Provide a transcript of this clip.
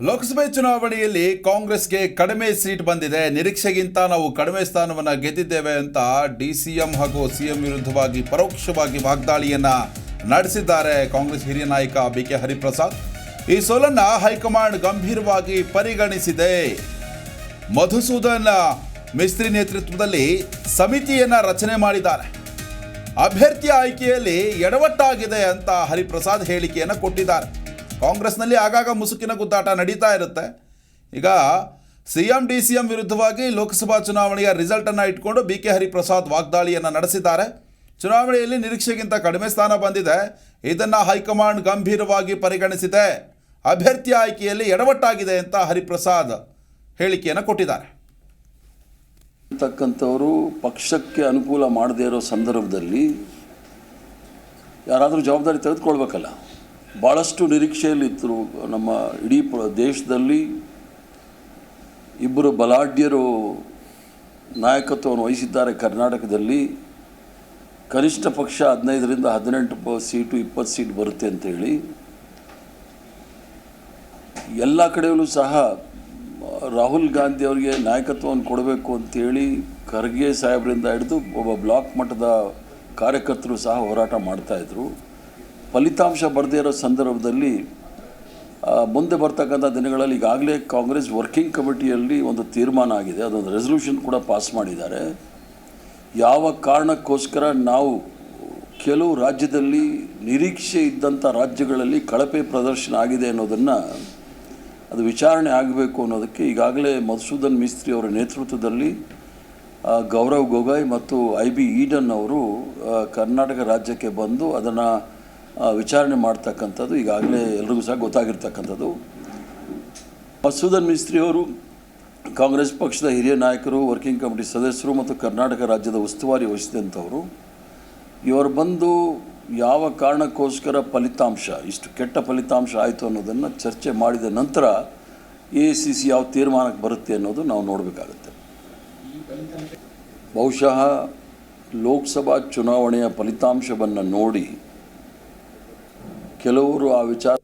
ಲೋಕಸಭೆ ಚುನಾವಣೆಯಲ್ಲಿ ಕಾಂಗ್ರೆಸ್ಗೆ ಕಡಿಮೆ ಸೀಟ್ ಬಂದಿದೆ. ನಿರೀಕ್ಷೆಗಿಂತ ನಾವು ಕಡಿಮೆ ಸ್ಥಾನವನ್ನು ಗೆದ್ದಿದ್ದೇವೆ ಅಂತ ಡಿ ಸಿ ಎಂ ಹಾಗೂ ಸಿಎಂ ವಿರುದ್ಧವಾಗಿ ಪರೋಕ್ಷವಾಗಿ ವಾಗ್ದಾಳಿಯನ್ನ ನಡೆಸಿದ್ದಾರೆ ಕಾಂಗ್ರೆಸ್ ಹಿರಿಯ ನಾಯಕ ಬಿ ಕೆ ಹರಿಪ್ರಸಾದ್. ಈ ಸೋಲನ್ನ ಹೈಕಮಾಂಡ್ ಗಂಭೀರವಾಗಿ ಪರಿಗಣಿಸಿದೆ. ಮಧುಸೂದನ್ ಮಿಸ್ತ್ರಿ ನೇತೃತ್ವದಲ್ಲಿ ಸಮಿತಿಯನ್ನ ರಚನೆ ಮಾಡಿದ್ದಾರೆ. ಅಭ್ಯರ್ಥಿ ಆಯ್ಕೆಯಲ್ಲಿ ಎಡವಟ್ಟಾಗಿದೆ ಅಂತ ಹರಿಪ್ರಸಾದ್ ಹೇಳಿಕೆಯನ್ನು ಕೊಟ್ಟಿದ್ದಾರೆ. ಕಾಂಗ್ರೆಸ್ನಲ್ಲಿ ಆಗಾಗ ಮುಸುಕಿನ ಗುದ್ದಾಟ ನಡೀತಾ ಇರುತ್ತೆ. ಈಗ C M D C M ವಿರುದ್ಧವಾಗಿ ಲೋಕಸಭಾ ಚುನಾವಣೆಯ ರಿಸಲ್ಟನ್ನು ಇಟ್ಕೊಂಡು ಬಿ ಕೆ ಹರಿಪ್ರಸಾದ್ ವಾಗ್ದಾಳಿಯನ್ನು ನಡೆಸಿದ್ದಾರೆ. ಚುನಾವಣೆಯಲ್ಲಿ ನಿರೀಕ್ಷೆಗಿಂತ ಕಡಿಮೆ ಸ್ಥಾನ ಬಂದಿದೆ. ಇದನ್ನು ಹೈಕಮಾಂಡ್ ಗಂಭೀರವಾಗಿ ಪರಿಗಣಿಸಿದೆ. ಅಭ್ಯರ್ಥಿ ಆಯ್ಕೆಯಲ್ಲಿ ಎಡವಟ್ಟಾಗಿದೆ ಅಂತ ಹರಿಪ್ರಸಾದ್ ಹೇಳಿಕೆಯನ್ನು ಕೊಟ್ಟಿದ್ದಾರೆ. ತಕ್ಕಂಥವರು ಪಕ್ಷಕ್ಕೆ ಅನುಕೂಲ ಮಾಡದೇ ಇರೋ ಸಂದರ್ಭದಲ್ಲಿ ಯಾರಾದರೂ ಜವಾಬ್ದಾರಿ ತೆಗೆದುಕೊಳ್ಬೇಕಲ್ಲ. ಭಾಳಷ್ಟು ನಿರೀಕ್ಷೆಯಲ್ಲಿದ್ದರು ನಮ್ಮ ಇಡೀ ದೇಶದಲ್ಲಿ ಇಬ್ಬರು ಬಲಾಢ್ಯರು ನಾಯಕತ್ವವನ್ನು ವಹಿಸಿದ್ದಾರೆ ಕರ್ನಾಟಕದಲ್ಲಿ. ಕನಿಷ್ಠ ಪಕ್ಷ ಹದಿನೈದರಿಂದ ಹದಿನೆಂಟು ಪ ಸೀಟು ಇಪ್ಪತ್ತು ಸೀಟ್ ಬರುತ್ತೆ ಅಂತೇಳಿ. ಎಲ್ಲ ಕಡೆಯಲ್ಲೂ ಸಹ ರಾಹುಲ್ ಗಾಂಧಿ ಅವರಿಗೆ ನಾಯಕತ್ವವನ್ನು ಕೊಡಬೇಕು ಅಂತೇಳಿ ಖರ್ಗೆ ಸಾಹೇಬರಿಂದ ಹಿಡಿದು ಒಬ್ಬ ಬ್ಲಾಕ್ ಮಟ್ಟದ ಕಾರ್ಯಕರ್ತರು ಸಹ ಹೋರಾಟ ಮಾಡ್ತಾಯಿದ್ರು ಫಲಿತಾಂಶ ಬರದೇ ಇರೋ ಸಂದರ್ಭದಲ್ಲಿ ಮುಂದೆ ಬರ್ತಕ್ಕಂಥ ದಿನಗಳಲ್ಲಿ ಈಗಾಗಲೇ ಕಾಂಗ್ರೆಸ್ ವರ್ಕಿಂಗ್ ಕಮಿಟಿಯಲ್ಲಿ ಒಂದು ತೀರ್ಮಾನ ಆಗಿದೆ. ಅದೊಂದು ರೆಸಲ್ಯೂಷನ್ ಕೂಡ ಪಾಸ್ ಮಾಡಿದ್ದಾರೆ. ಯಾವ ಕಾರಣಕ್ಕೋಸ್ಕರ ನಾವು ಕೆಲವು ರಾಜ್ಯದಲ್ಲಿ ನಿರೀಕ್ಷೆ ಇದ್ದಂಥ ರಾಜ್ಯಗಳಲ್ಲಿ ಕಳಪೆ ಪ್ರದರ್ಶನ ಆಗಿದೆ ಅನ್ನೋದನ್ನು ಅದು ವಿಚಾರಣೆ ಆಗಬೇಕು ಅನ್ನೋದಕ್ಕೆ ಈಗಾಗಲೇ ಮಧುಸೂದನ್ ಮಿಸ್ತ್ರಿ ಅವರ ನೇತೃತ್ವದಲ್ಲಿ ಗೌರವ್ ಗೊಗೊಯ್ ಮತ್ತು ಐ ಬಿ ಈಡನ್ ಅವರು ಕರ್ನಾಟಕ ರಾಜ್ಯಕ್ಕೆ ಬಂದು ಅದನ್ನು ವಿಚಾರಣೆ ಮಾಡ್ತಕ್ಕಂಥದ್ದು ಈಗಾಗಲೇ ಎಲ್ರಿಗೂ ಸಹ ಗೊತ್ತಾಗಿರ್ತಕ್ಕಂಥದ್ದು. ಮಸೂದನ್ ಮಿಸ್ತ್ರಿ ಅವರು ಕಾಂಗ್ರೆಸ್ ಪಕ್ಷದ ಹಿರಿಯ ನಾಯಕರು, ವರ್ಕಿಂಗ್ ಕಮಿಟಿ ಸದಸ್ಯರು ಮತ್ತು ಕರ್ನಾಟಕ ರಾಜ್ಯದ ಉಸ್ತುವಾರಿ ವಹಿಸಿದಂಥವರು, ಇವರು ಬಂದು ಯಾವ ಕಾರಣಕ್ಕೋಸ್ಕರ ಫಲಿತಾಂಶ, ಇಷ್ಟು ಕೆಟ್ಟ ಫಲಿತಾಂಶ ಆಯಿತು ಅನ್ನೋದನ್ನು ಚರ್ಚೆ ಮಾಡಿದ ನಂತರ ಎ ಸಿ ಸಿ ಯಾವ ತೀರ್ಮಾನಕ್ಕೆ ಬರುತ್ತೆ ಅನ್ನೋದು ನಾವು ನೋಡಬೇಕಾಗುತ್ತೆ. ಬಹುಶಃ ಲೋಕಸಭಾ ಚುನಾವಣೆಯ ಫಲಿತಾಂಶವನ್ನು ನೋಡಿ ಕೆಲವರು ಆ ವಿಚಾರ